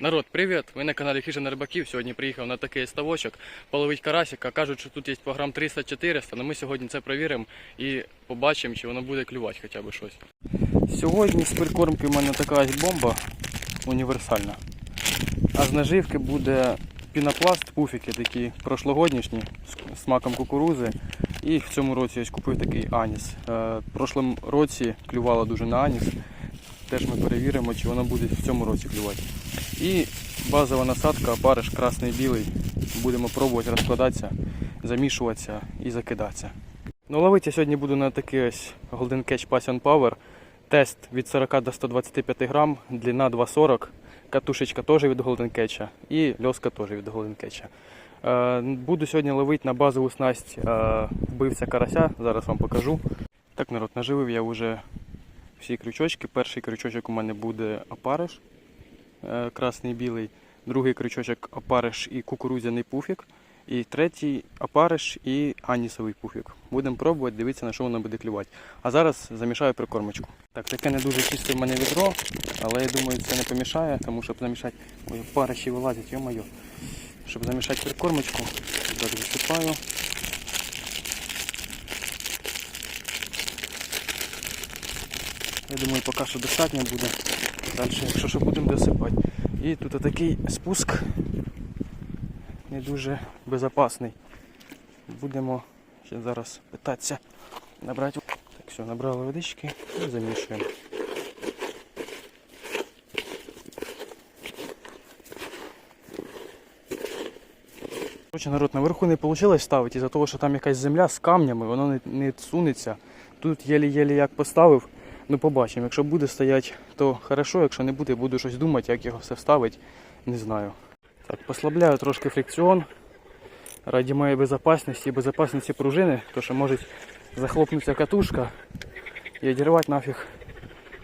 Народ, привіт! Ви на каналі Хижина Рибаків. Сьогодні приїхав на такий ставочок половить карасика. Кажуть, що тут є по грам 300-400, але ми сьогодні це перевіримо і побачимо, чи воно буде клювати хоча б щось. Сьогодні з прикормки в мене така ось бомба універсальна. А з наживки буде пінопласт, пуфіки такі прошлогоднішні з смаком кукурузи. І в цьому році ось купив такий аніс. Е, В прошлому році клювало дуже на аніс. Теж ми перевіримо, чи воно буде в цьому році клювати. І базова насадка, опариш красний білий. Будемо пробувати розкладатися, замішуватися і закидатися. Ну, ловити я сьогодні буду на такий ось Golden Catch Passion Power. Тест від 40 до 125 грам, длина 2,40, катушечка теж від Golden Catch і льоска теж від Golden Catch. Е, Буду сьогодні ловити на базову снасть е, вбивця карася, зараз вам покажу. Так, народ, наживив я вже всі крючочки. Перший крючочок у мене буде опариш е, красний білий, другий крючочок опариш і кукурудзяний пуфік. І третій опариш і анісовий пуфік. Будемо пробувати, дивитися, на що воно буде клювати. А зараз замішаю прикормочку. Так, таке не дуже чисте в мене відро, але я думаю, це не помішає, тому щоб замішати. Ой, опариші вилазять, йо-моє. Щоб замішати прикормочку, так висипаю. Я думаю, поки що достатньо буде. Далі, якщо що, будемо досипати. І тут такий спуск не дуже безпечний. Будемо ще зараз питатися набрати. Так, все, набрали водички і замішуємо. Короче, народ, наверху не вийшло ставити, із-за того, що там якась земля з камнями, воно не, не сунеться. Тут єлі-єлі як поставив. Ну побачимо. Якщо буде стояти, то хорошо, якщо не буде, буду щось думати, як його все вставити. Не знаю. Так, послабляю трошки фрикціон. Раді моєї безпечності і безпечності пружини, то що може захлопнутися катушка і одірвати нафіг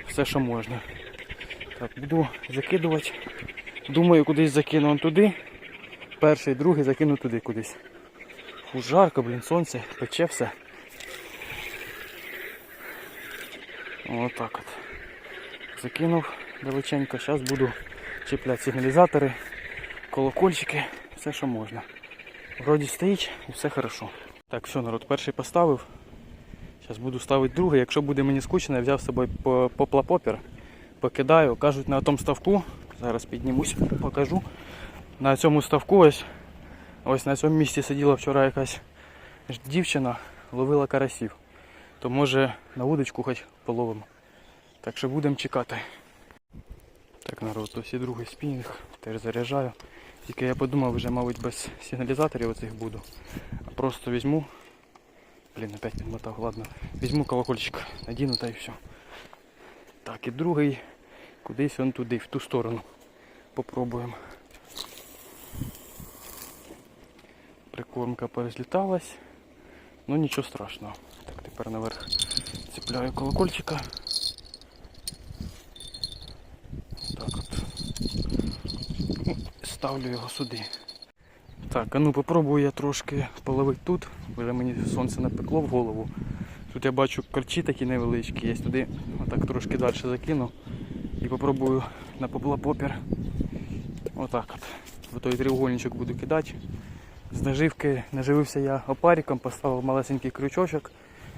все, що можна. Так, буду закидувати. Думаю, кудись закину он туди. Перший, другий закину туди кудись. Фу, жарко, блін, сонце, пече все. Отак от. Закинув далеченько. Зараз буду чіпляти сигналізатори, колокольчики, все що можна. Вроді стоїть і все хорошо. Так, все, народ, перший поставив. Зараз буду ставити другий. Якщо буде мені скучно, я взяв з собою по- поплапопер. Покидаю. Кажуть на тому ставку. Зараз піднімусь, покажу. На цьому ставку ось, ось на цьому місці сиділа вчора якась дівчина, ловила карасів. То може на вудочку хоч половимо. Так що будемо чекати. Так, народ, ось і другий спінінг, теж заряджаю. Тільки я подумав, вже, мабуть, без сигналізаторів оцих буду. А просто візьму. Блін, опять підмотав, ладно. Візьму колокольчик, надіну та і все. Так, і другий кудись он туди, в ту сторону. Попробуємо. Прикормка порозліталась. Ну нічого страшного. Тепер наверх цепляю колокольчика. Так от. Ставлю його сюди. Так, а ну попробую я трошки половити тут. Вже мені сонце напекло в голову. Тут я бачу корчі такі невеличкі, я туди отак трошки далі закину і попробую на поплапопір. Отак от. В той треугольничок буду кидати. З наживки наживився я опариком, поставив малесенький крючочок.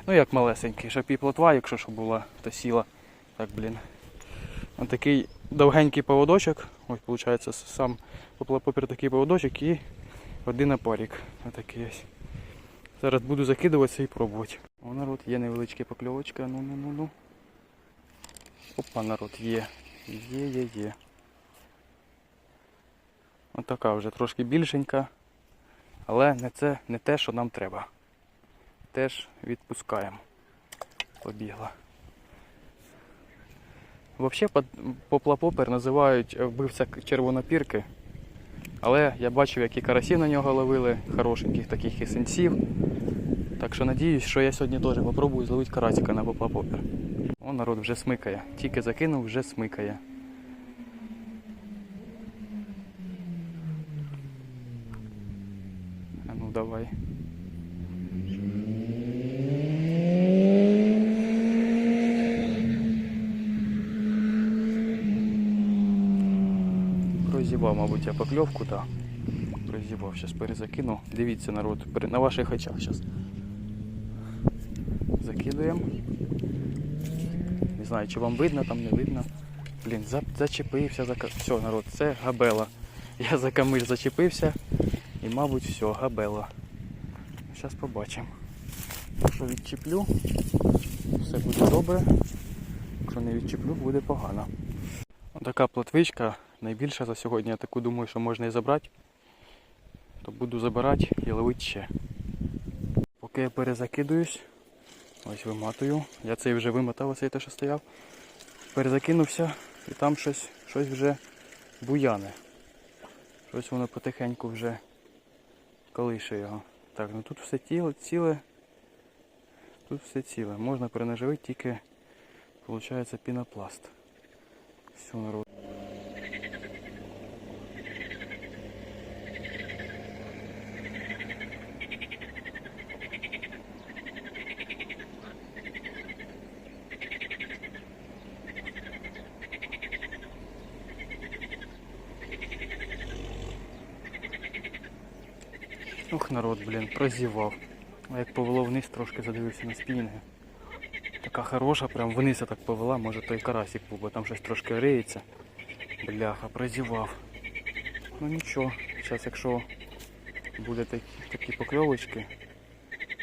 Ну як малесенький, щоб і плотва, якщо що була, то сіла. Так, блін. Ось такий довгенький поводочок. Ось, виходить, сам поплапопір такий поводочок і один опарик. Отакий ось. Зараз буду закидуватися і пробувати. О, народ, є невеличка покльовочка. Ну ну ну ну. Опа, народ, є. Є, є, є. Отака вже трошки більшенька. Але не це не те, що нам треба. Теж відпускаємо. Побігла. Взагалі поплапопер називають вбивця червонопірки. Але я бачив, які карасів на нього ловили, хорошеньких таких і сенсів. Так що надіюсь, що я сьогодні теж попробую зловити карасика на поплапопер. О, народ вже смикає. Тільки закинув, вже смикає. А ну давай. Я покльовку, так. Прозівав, зараз перезакину. Дивіться, народ, на ваших очах зараз. Закидуємо. Не знаю, чи вам видно, там не видно. Блін, за, зачепився, за все, народ, це габела. Я за камиль зачепився і, мабуть, все, габела. Зараз побачимо. Якщо відчіплю, все буде добре. Якщо не відчіплю, буде погано. Така плотвичка найбільша за сьогодні. Я таку думаю, що можна і забрати. То буду забирати і ловити ще. Поки я перезакидуюсь, ось виматую. Я цей вже вимотав, оцей те, що стояв. Перезакинувся і там щось, щось вже буяне. Щось воно потихеньку вже колише його. Так, ну тут все тіло, ціле. Тут все ціле. Можна перенаживити тільки, виходить, пінопласт. Все, народ. Ух, народ, блін, прозівав. А як повело вниз, трошки задивився на спінінги. Така хороша, прям вниз я так повела, може той карасик був, бо там щось трошки риється. Бляха, прозівав. Ну нічого, зараз якщо буде такі, такі покльовочки,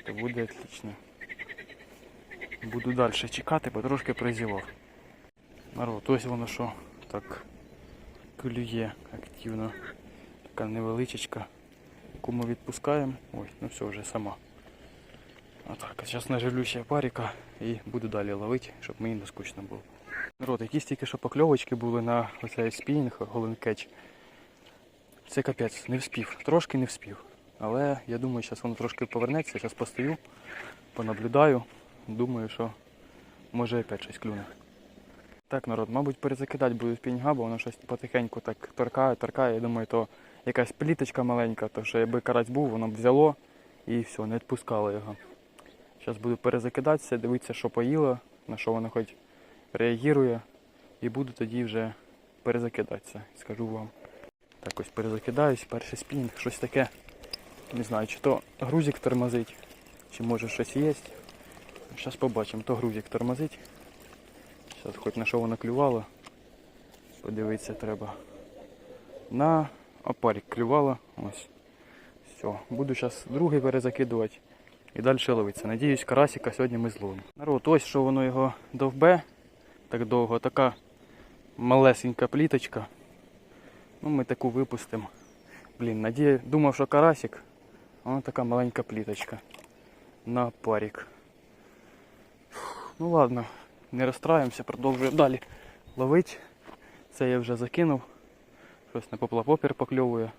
то буде отлично. Буду далі чекати, бо трошки прозівав. Народ, ось воно що так клює активно. Така невеличечка. Ми відпускаємо. Ой, ну все, вже сама. А зараз наживлю ще паріка і буду далі ловити, щоб мені не скучно було. Народ, якісь тільки що покльовочки були на оцей спінінг, голен кетч. Це капець, не вспів. Трошки не вспів. Але я думаю, зараз воно трошки повернеться, зараз постою, понаблюдаю. Думаю, що може опять щось клюне. Так, народ, мабуть, перезакидати буду спінінга, бо воно щось потихеньку так торкає, торкає. Я думаю, то якась пліточка маленька, то що якби карась був, воно б взяло і все, не відпускало його. Зараз буду перезакидатися, дивитися, що поїло, на що воно хоч реагує. І буду тоді вже перезакидатися, скажу вам. Так ось перезакидаюсь, перший спінінг, щось таке. Не знаю, чи то грузик тормозить, чи може щось є. Зараз побачимо, то грузик тормозить. Зараз хоч на що воно клювало. Подивитися треба. На опарик клювало. Ось. Все. Буду зараз другий перезакидувати і далі ловитися. Надіюсь, карасика сьогодні ми зловимо. Народ, ось що воно його довбе так довго. Така малесенька пліточка. Ну, ми таку випустимо. Блін, надія, думав, що карасик, а вона така маленька пліточка. На парік. Ну ладно, не розстраємося, продовжуємо далі ловити. Це я вже закинув. Щось на поплапопір покльовує.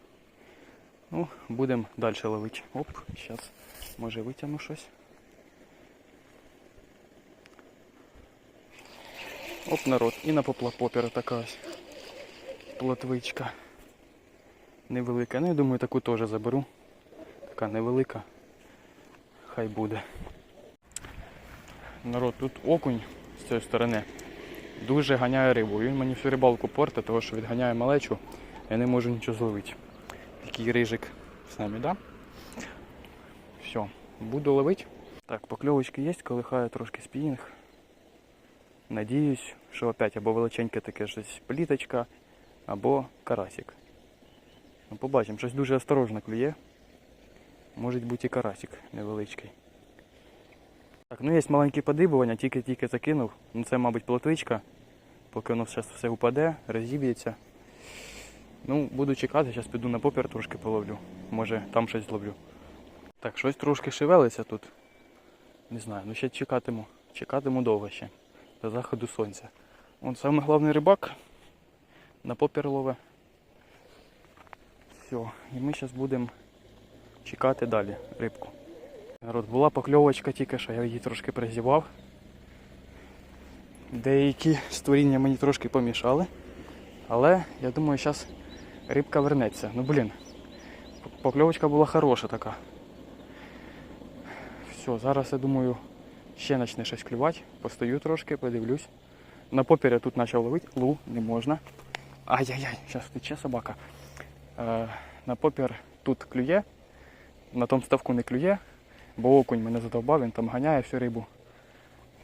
Ну, будемо далі ловити. Оп, зараз може витягну щось. Оп, народ, і на поплапопір така ось плотвичка. Невелика. Ну, я думаю, таку теж заберу. Така невелика. Хай буде. Народ, тут окунь з цієї сторони дуже ганяє рибу. Він мені всю рибалку портить, тому що відганяє малечу. Я не можу нічого зловити. Такий рижик з нами, да? Все, буду ловити. Так, покльовочки є, колихає трошки спінінг. Надіюсь, що опять або величеньке таке щось пліточка, або карасик. Ну, побачимо, щось дуже осторожно клює. Може бути і карасик невеличкий. Так, ну є маленькі подибування, тільки-тільки закинув. Ну це, мабуть, плотвичка. Поки воно зараз все упаде, розіб'ється. Ну, буду чекати, зараз піду на попір трошки половлю. Може там щось зловлю. Так, щось трошки шевелиться тут. Не знаю, ну ще чекатиму. Чекатиму довго ще. До заходу сонця. Он самий головний рибак на попір лове. Все, і ми зараз будемо чекати далі рибку. Народ, була покльовочка тільки що, я її трошки призівав. Деякі створіння мені трошки помішали. Але я думаю, зараз рибка вернеться. Ну блін, покльовочка була хороша така. Все, зараз я думаю, ще почне щось клювати. Постою трошки, подивлюсь. На попір я тут почав ловити, лу не можна. Ай-яй-яй, зараз тече собака. Е, на попір тут клює, на тому ставку не клює, бо окунь мене задовбав, він там ганяє всю рибу.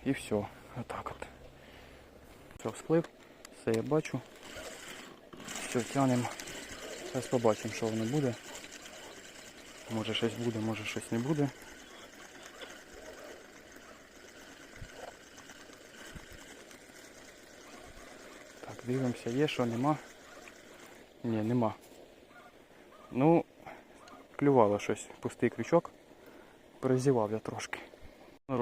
І все. Отак от. Все, сплив, все я бачу. Все, тянемо. Зараз побачимо, що воно буде. Може щось буде, може щось не буде. Так, дивимося, є, що нема. Ні, нема. Ну, клювало щось, пустий крючок. Перезівав я трошки.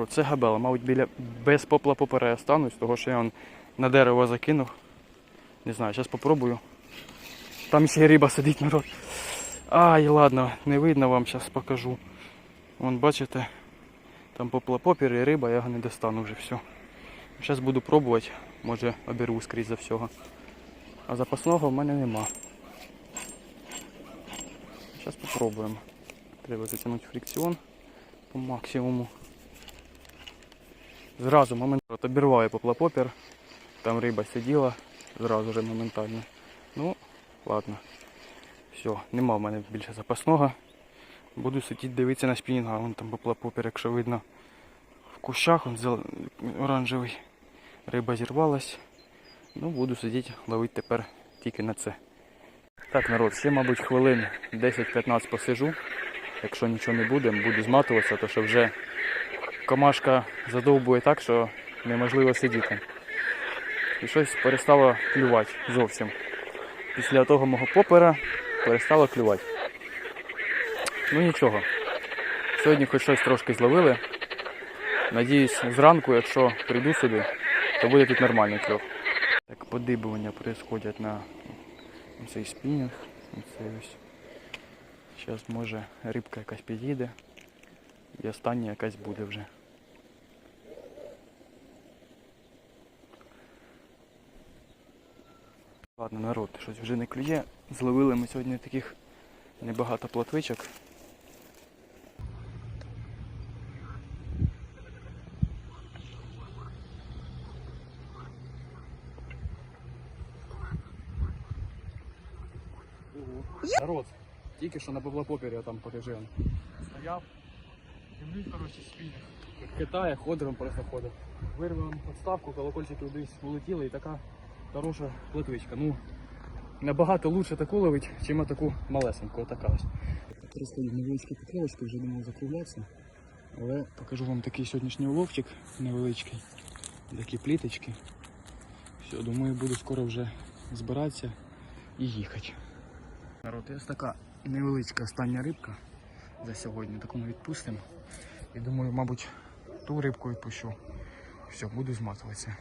Це габела, мабуть, біля без попла попере останусь, того що я на дерево закинув. Не знаю, зараз попробую. Там ще риба сидить, народ. Ай, ладно, не видно вам, зараз покажу. Вон, бачите, там попла попір і риба, я його не достану вже все. Зараз буду пробувати, може обірву скрізь за всього. А запасного в мене нема. Зараз попробуємо. Треба затягнути фрикціон по максимуму. Зразу момент от обірваю поплапопір. Там риба сиділа, зразу же моментально. Ладно. Все, нема в мене більше запасного. Буду сидіти дивитися на спінінг, а вон там поплапопір, якщо видно. В кущах он оранжевий. Риба зірвалась. Ну, буду сидіти, ловити тепер тільки на це. Так, народ, ще, мабуть, хвилин 10-15 посижу. Якщо нічого не буде, буду зматуватися, то що вже комашка задовбує так, що неможливо сидіти. І щось перестало клювати зовсім. Після того мого попера перестало клювати. Ну нічого. Сьогодні хоч щось трошки зловили. Надіюсь, зранку, якщо прийду сюди, то буде тут нормальний кльов. Так, подибування происходять на цей спінінг. Зараз може рибка якась підійде. І остання якась буде вже. Ладно, народ, щось вже не клює. Зловили ми сьогодні таких небагато плотвичок. Народ, тільки що на Павлопопері там покажи. Стояв. Дивлюсь, коротше, спінь. Китає, ходором просто ходить. Вирвав подставку, колокольчики кудись улетіли і така хороша плотвичка. Ну, набагато лучше таку ловить, чим таку малесеньку, отака ось. Розходить невеличкі покльовочки, вже думав закруглятися. Але покажу вам такий сьогоднішній уловчик невеличкий. Такі пліточки. Все, думаю, буду скоро вже збиратися і їхати. Народ, ось така невеличка остання рибка за сьогодні. Таку ми відпустимо. І думаю, мабуть, ту рибку відпущу. Все, буду зматуватися.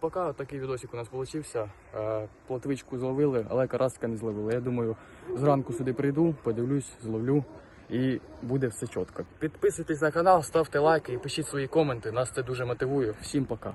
Поки такий відосик у нас вийшов. Плотвичку зловили, але караска не зловили. Я думаю, зранку сюди прийду, подивлюсь, зловлю і буде все чітко. Підписуйтесь на канал, ставте лайки і пишіть свої коменти. Нас це дуже мотивує. Всім пока.